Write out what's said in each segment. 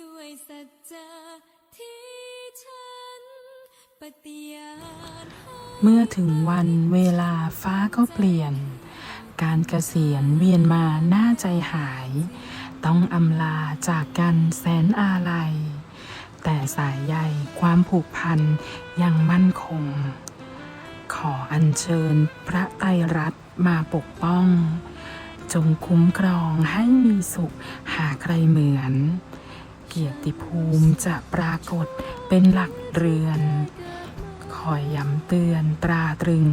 ด้วยสัจจะที่ฉันปฏิญาณเมื่อถึงวันเวลาฟ้าก็เปลี่ยน การเกษียณเวียนมาหน้าใจหาย ต้องอำลาจากกันแสนอาลัย แต่สายใยความผูกพันยังมั่นคง ขออัญเชิญพระไตรรัตน์มาปกป้อง จงคุ้มครองให้มีสุขหาใครเหมือน เกียรติภูมิจะปรากฏเป็นหลักเรือน คอยย้ำเตือนตราตรึง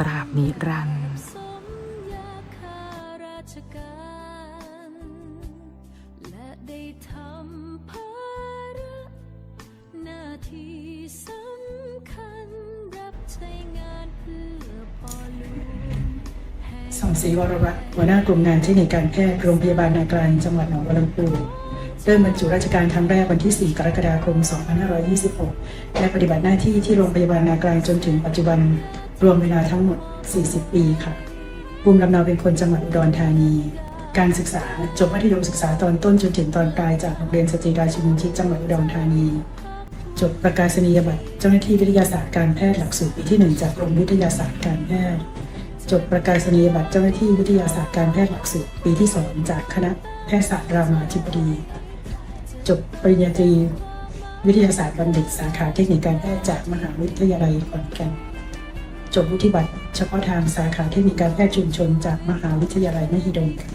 ตราบนิรันดร์สมยาคาราชการและได้ทำภาระหนีรันเพื่องสองศรีวรวัตรหัวหน้ากลุ่มงานเทคนิคการแพทย์โรงพยาบาลนากลางจังหวัดหนองบัวลำพู เริ่มบรรจุราชการครั้งแรกวันที่ 4 กรกฎาคม 2526 และปฏิบัติหน้าที่ที่โรงพยาบาลนากลางจนถึงปัจจุบันรวมเวลาทั้งหมด 40 ปีค่ะ ภูมิลำเนาเป็นคนจังหวัดอุดรธานี การศึกษาจบมัธยมศึกษาตอนต้นจนถึงตอนปลายจากโรงเรียนสตรีราชินีทิศจังหวัดอุดรธานี จบประกาศนียบัตรเจ้าหน้าที่วิทยาศาสตร์การแพทย์หลักสูตรปีที่ 1 จากกรมวิทยาศาสตร์การแพทย์ จบประกาศนียบัตรเจ้าหน้าที่วิทยาศาสตร์การแพทย์หลักสูตรปีที่ 2 จากคณะแพทยศาสตร์รามาธิบดี จบปริญญาตรีวิทยาศาสตร์บัณฑิตสาขาเทคนิคการแพทย์จากมหาวิทยาลัยขอนแก่นจบวุฒิบัตรเฉพาะทางสาขาเทคนิคการแพทย์ชุมชนจากมหาวิทยาลัยมหิดลค่ะ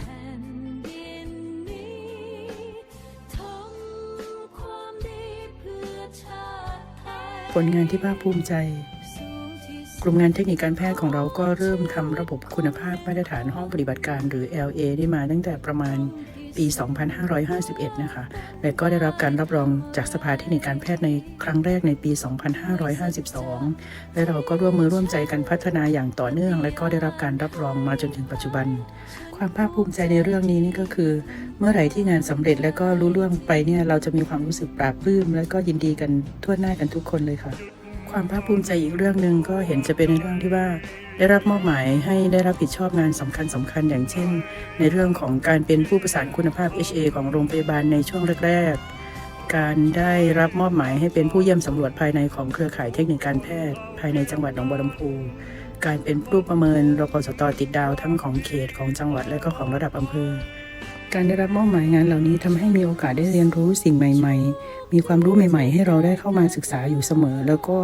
ผลงานที่ภาคภูมิใจ กลุ่มงานเทคนิคการแพทย์ของเราก็เริ่มทำระบบคุณภาพมาตรฐานห้องปฏิบัติการหรือ LA ได้มาตั้งแต่ประมาณ ปี 2551 นะคะ และก็ได้รับการรับรองจากสภาเทคนิคการแพทย์ในครั้งแรกในปี 2552 และเราก็ร่วมมือร่วมใจกันพัฒนาอย่างต่อเนื่อง และก็ได้รับการรับรองมาจนถึงปัจจุบัน ความภาคภูมิใจในเรื่องนี้นี่ก็คือ เมื่อไหร่ที่งานสำเร็จและก็รู้ล่วงไปเนี่ยเราจะมีความรู้สึกปราบปลื้ม และก็ยินดีกันทั่วหน้ากันทุกคนเลยค่ะ ความภาคภูมิใจอีกเรื่องหนึ่งก็เห็นจะเป็นในเรื่องที่ว่าได้รับมอบหมายให้ได้รับผิดชอบงานสำคัญสคัญๆอย่างเช่น ในเรื่องของการเป็นผู้ประสานคุณภาพ HA ของโรงพยาบาลในช่วงแรกๆ การได้รับมอบหมายให้เป็นผู้เยี่ยมสำรวจภายในของเครือข่ายเทคนิคการแพทย์ ภายในจังหวัดหนองบัวลำพูการเป็นผู้ประเมินรกสตติดดาวทั้งของเขตของจังหวัดและก็ของระดับอำเภอ การได้รับมอบหมายงานเหล่านี้ทำให้มีโอกาสได้เรียนรู้สิ่งใหม่ ๆ มีความรู้ใหม่ ๆ ให้เราได้เข้ามาศึกษาอยู่เสมอ แล้วก็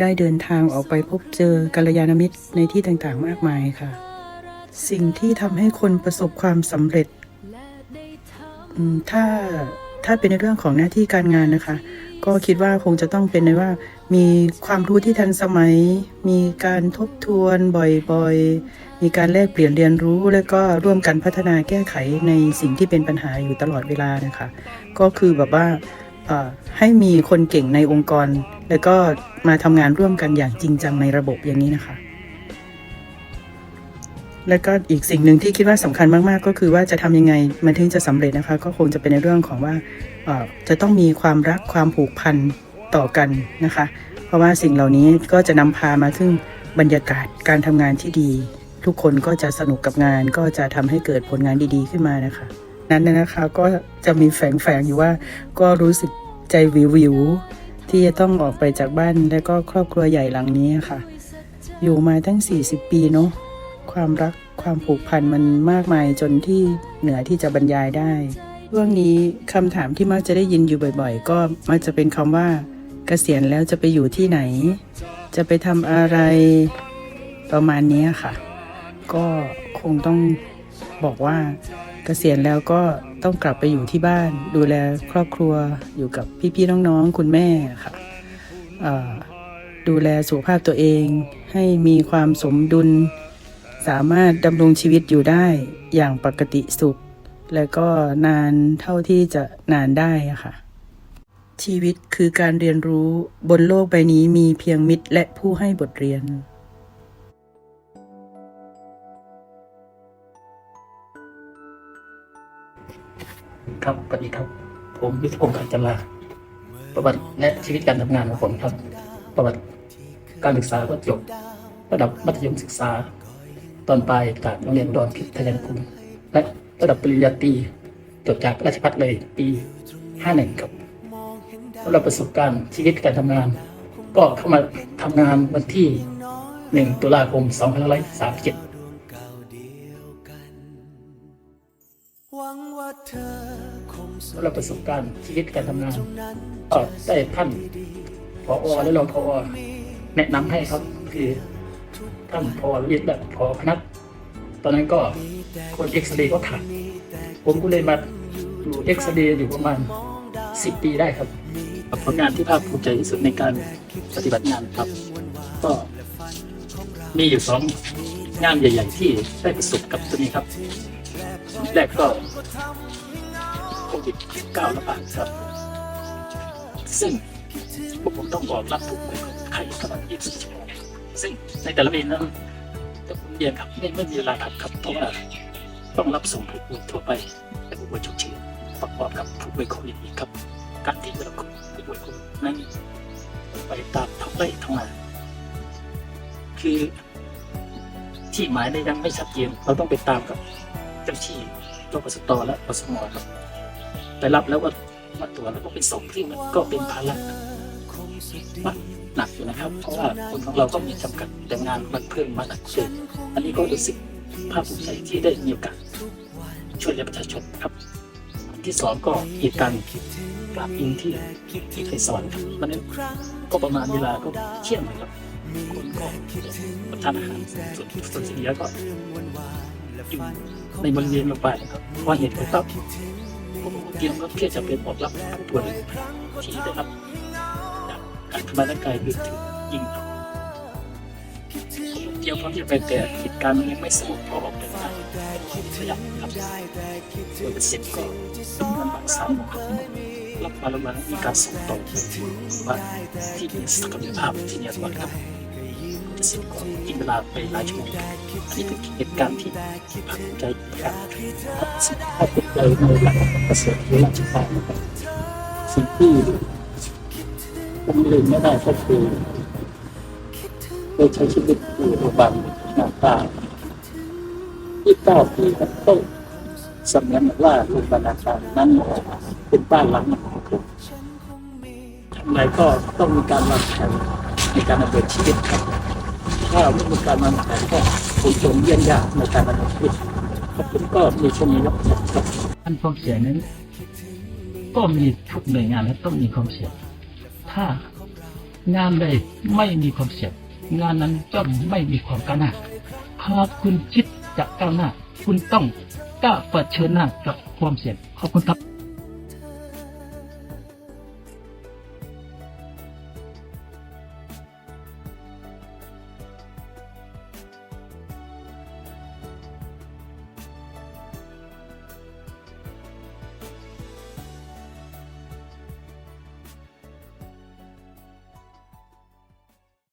ได้เดินทางออกไปพบเจอกัลยาณมิตรในที่ต่างๆ มากมายค่ะ สิ่งที่ทำให้คนประสบความสำเร็จถ้าถ้าเป็นในเรื่องของหน้าที่การงานนะคะ ก็คิดว่าคงจะต้องเป็นในว่า มีความรู้ที่ทันสมัย มีการทบทวนบ่อยๆ มีการแลกเปลี่ยนเรียนรู้ และก็ร่วมกันพัฒนาแก้ไขในสิ่งที่เป็นปัญหาอยู่ตลอดเวลานะคะ ก็คือแบบว่าให้มีคนเก่งในองค์กร แล้วก็มาทำงานร่วมกันอย่างจริงจังในระบบอย่างนี้นะคะ แล้วก็อีกสิ่งหนึ่งที่คิดว่าสำคัญมากๆ ก็คือว่าจะทำยังไงมันถึงจะสำเร็จนะคะ ก็คงจะเป็นในเรื่องของว่าจะต้องมีความรักความผูกพันต่อกันนะคะ เพราะว่าสิ่งเหล่านี้ก็จะนำพามาซึ่งบรรยากาศการทำงานที่ดี ทุกคนก็จะสนุกกับงาน ก็จะทำให้เกิดผลงานดีๆขึ้นมานะคะ นั้นนะคะก็จะมีแฝงๆอยู่ว่าก็รู้สึกใจวิววิวที่จะต้องออกไปจากบ้านและก็ครอบครัวใหญ่หลังนี้ค่ะ อยู่มาตั้ง 40 ปีเนาะ ความรักความผูกพันมันมากมายจนที่เหนือที่จะบรรยายได้ช่วงนี้คำถามที่มักจะได้ยินอยู่บ่อยๆ ก็มักจะเป็นคำว่า เกษียณแล้วจะไปอยู่ที่ไหน จะไปทำอะไรประมาณนี้ค่ะ ก็คงต้องบอกว่าเกษียณแล้วก็ต้องกลับไปอยู่ที่บ้าน ดูแลครอบครัวอยู่กับพี่ๆน้องๆคุณแม่ค่ะดูแลสุขภาพตัวเองให้มีความสมดุล สามารถดำรงชีวิตอยู่ได้อย่างปกติสุข และก็นานเท่าที่จะนานได้ค่ะ ชีวิตคือการเรียนรู้บนโลกใบนี้มีเพียงมิตรและผู้ให้บทเรียนครับสวัสดีครับ ผมยุทธพงศ์ขันจำลาประวัติและชีวิตการทำงานของผมครับ ประวัติการศึกษาก็จบ ระดับมัธยมศึกษา ตอนปลายจากโรงเรียนดอนพิทยานุกุลและระดับปริญญาตรีจบจากราชภัฏเลยปีห้าหนึ่งครับสำหรับประสบการณ์ชีวิตการทำงาน ก็เข้ามาทำงานวันที่หนึ่งตุลาคมสองพันห้าร้อยสามเจ็ดหวังว่าเธอคงสุขสำหรับประสบการณ์ชีวิตการทำงานก็ได้ท่านพออและรองพอแนะนำให้ครับคือ ท่านพอวิทย์และพอพนักตอนนั้นก็คนเอ็กซเรย์ก็ขาดผมก็เลยมาอยู่เอ็กซเรย์อยู่ประมาณสิบปีได้ครับผลงานที่ภาคภูมิใจที่สุดในการปฏิบัติงานครับ ก็มีอยู่สองงานใหญ่ ๆ ที่ได้ประสบกับตัวนี้ครับแรกก็โควิด19ระบาดครับ ซึ่งผมต้องบอกรับผู้ป่วยคนไข้ตลอด24ชั่วโมง ซึ่งในแต่ละเวรนั้นจะผมเรียนครับไม่ไม่มีเวลาพักครับเพราะว่าต้องรับส่งผู้ป่วยทั่วไปและผู้ป่วยฉุกเฉินประกอบกับผู้ป่วยโควิดอีกครับ การที่เราผู้ป่วยโควิดนั้นไปตามท้องไร่ท้องนาคือที่หมายได้ยังไม่ชัดเจนเราต้องไปตามกับเจ้าที่ตัวปสตและปสมครับไปรับแล้วก็มาตรวจแล้วก็ไปส่งที่มันก็เป็นภาระมาก หนักอยู่นะครับ เพราะว่าคนของเราก็มีจำกัดแต่งานมันเพิ่มมาหนักขึ้นอันนี้ก็รู้สึกภาคภูมิใจที่ได้มีโอกาสช่วยเหลือประชาชนครับอันที่สองก็เหตุการณ์กราบยิงที่ที่ไทยสวรรค์ครับมันนั้นก็ประมาณเวลาก็เที่ยงนะครับคนก็รับทานอาหารส่วนส่วนสิ่งนี้ก็อยู่ในบริเวณโรงพยาบาลนะครับเพราะเหตุก็เตรียมเพื่อจะเป็นบอกรับผู้ป่วยที่ได้รับ การทำร้ายร่างกายหรือถูกยิงเตรียมพร้อมจะไปแต่เหตุการณ์มันยังไม่สงบพอเดินทางขยับครับโดยเสร็จก็ต้องนำบัตรสามโมงครับรับมาแล้วมามีการส่งต่อว่าที่มีศักยภาพที่เนี่ยก่อนครับเสร็จก็กินเวลาไปหลายชั่วโมงอันนี้เป็นเหตุการณ์ที่ภาคภูมิใจครับภาคภูมิใจในหลักเกษตรหรือราชการนะครับสิ่งที่ ผมลืมไม่ได้ก็คือได้ใช้ชีวิตอยู่โรงพยาบาลนาตาที่เก้าปีครับต้องสำเนียงว่าโรงพยาบาลนาตานั้นเป็นบ้านหลังของผมทำไมก็ต้องมีการวางแผนในการดำเนินชีวิตครับ ถ้าไม่มีการวางแผนก็คงจมเยี่ยนยากในการดำเนินชีวิตผมก็มีช่วงนี้นะครับอันความเสี่ยงนั้น ก็มีทุกหน่วยงานและต้องมีความเสี่ยง ถ้างานใดไม่มีความเสี่ยงงานนั้นก็ไม่มีความก้าวหน้าหากคุณคิดจะก้าวหน้า คุณต้องกล้าเปิดเชิญหน้ากับความเสี่ยงขอบคุณครับ